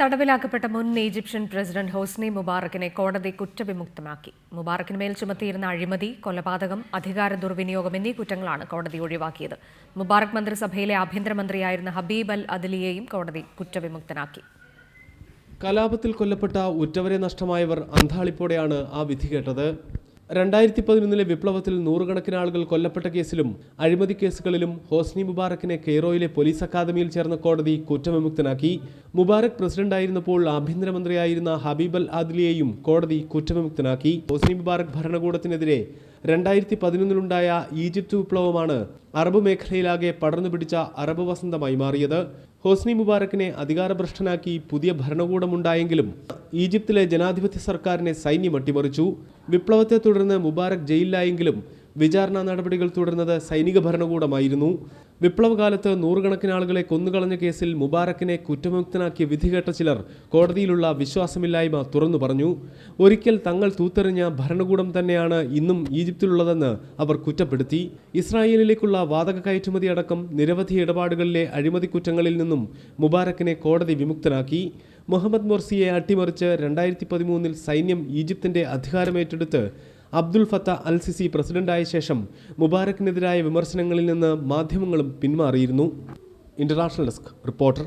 തടവിലാക്കപ്പെട്ട മുൻ Egyptian president Hosni മുബാറക്കിനെ കോടതി കുറ്റവിമുക്തമാക്കി. മുബാറക്കിന് മേൽ ചുമത്തിയിരുന്ന അഴിമതി കൊലപാതകം അധികാര ദുർവിനിയോഗം എന്നീ കുറ്റങ്ങളാണ് കോടതി ഒഴിവാക്കിയത്. മുബാറക് മന്ത്രിസഭയിലെ ആഭ്യന്തരമന്ത്രിയായിരുന്ന ഹബീബ് അൽ അദിലിയെയും കോടതി കുറ്റവിമുക്തനാക്കി. കലാപത്തിൽ കൊല്ലപ്പെട്ട ഉറ്റവരെ നഷ്ടമായവർ അന്താളിപ്പോടെയാണ് ആ വിധി കേട്ടത്. രണ്ടായിരത്തി പതിനൊന്നിലെ വിപ്ലവത്തിൽ നൂറുകണക്കിന് ആളുകൾ കൊല്ലപ്പെട്ട കേസിലും അഴിമതി കേസുകളിലും ഹോസ്നി മുബാറക്കിനെ കെയ്റോയിലെ പോലീസ് അക്കാദമിയിൽ ചേർന്ന കോടതി കുറ്റവിമുക്തനാക്കി. മുബാറക് പ്രസിഡന്റായിരുന്നപ്പോൾ ആഭ്യന്തരമന്ത്രിയായിരുന്ന ഹബീബ് അൽ ആദിലിയെയും കോടതി കുറ്റവിമുക്തനാക്കി. ഹോസ്നി മുബാറക് ഭരണകൂടത്തിനെതിരെ രണ്ടായിരത്തി പതിനൊന്നിലുണ്ടായ ഈജിപ്ത് വിപ്ലവമാണ് അറബ് മേഖലയിലാകെ പടർന്നു പിടിച്ച അറബ് വസന്തമായി മാറിയത്. ഹോസ്നി മുബാറക്കിനെ അധികാരഭ്രഷ്ടനാക്കി പുതിയ ഭരണകൂടമുണ്ടായെങ്കിലും ഈജിപ്തിലെ ജനാധിപത്യ സർക്കാരിനെ സൈന്യം അട്ടിമറിച്ചു. വിപ്ലവത്തെ തുടർന്ന് മുബാറക് ജയിലിലായെങ്കിലും വിചാരണ നടപടികൾ തുടർന്നത് സൈനിക ഭരണകൂടമായിരുന്നു. വിപ്ലവകാലത്ത് നൂറുകണക്കിന് ആളുകളെ കൊന്നുകളഞ്ഞ കേസിൽ മുബാറക്കിനെ കുറ്റമുക്തനാക്കിയ വിധികേട്ട ചിലർ കോടതിയിലുള്ള വിശ്വാസമില്ലായ്മ തുറന്നു പറഞ്ഞു. ഒരിക്കൽ തങ്ങൾ തൂത്തെറിഞ്ഞ ഭരണകൂടം തന്നെയാണ് ഇന്നും ഈജിപ്തിലുള്ളതെന്ന് അവർ കുറ്റപ്പെടുത്തി. ഇസ്രായേലിലേക്കുള്ള വാതക കയറ്റുമതി അടക്കം നിരവധി ഇടപാടുകളിലെ അഴിമതി കുറ്റങ്ങളിൽ നിന്നും മുബാറക്കിനെ കോടതി വിമുക്തനാക്കി. മുഹമ്മദ് മൊർസിയെ അട്ടിമറിച്ച് രണ്ടായിരത്തി പതിമൂന്നിൽ സൈന്യം ഈജിപ്തിന്റെ അധികാരമേറ്റെടുത്ത് അബ്ദുൽ ഫത്ത അൽ സിസി പ്രസിഡന്റായ ശേഷം മുബാരക്കിനെതിരായ വിമർശനങ്ങളിൽ നിന്ന് മാധ്യമങ്ങളും പിന്മാറിയിരുന്നു. International desk reporter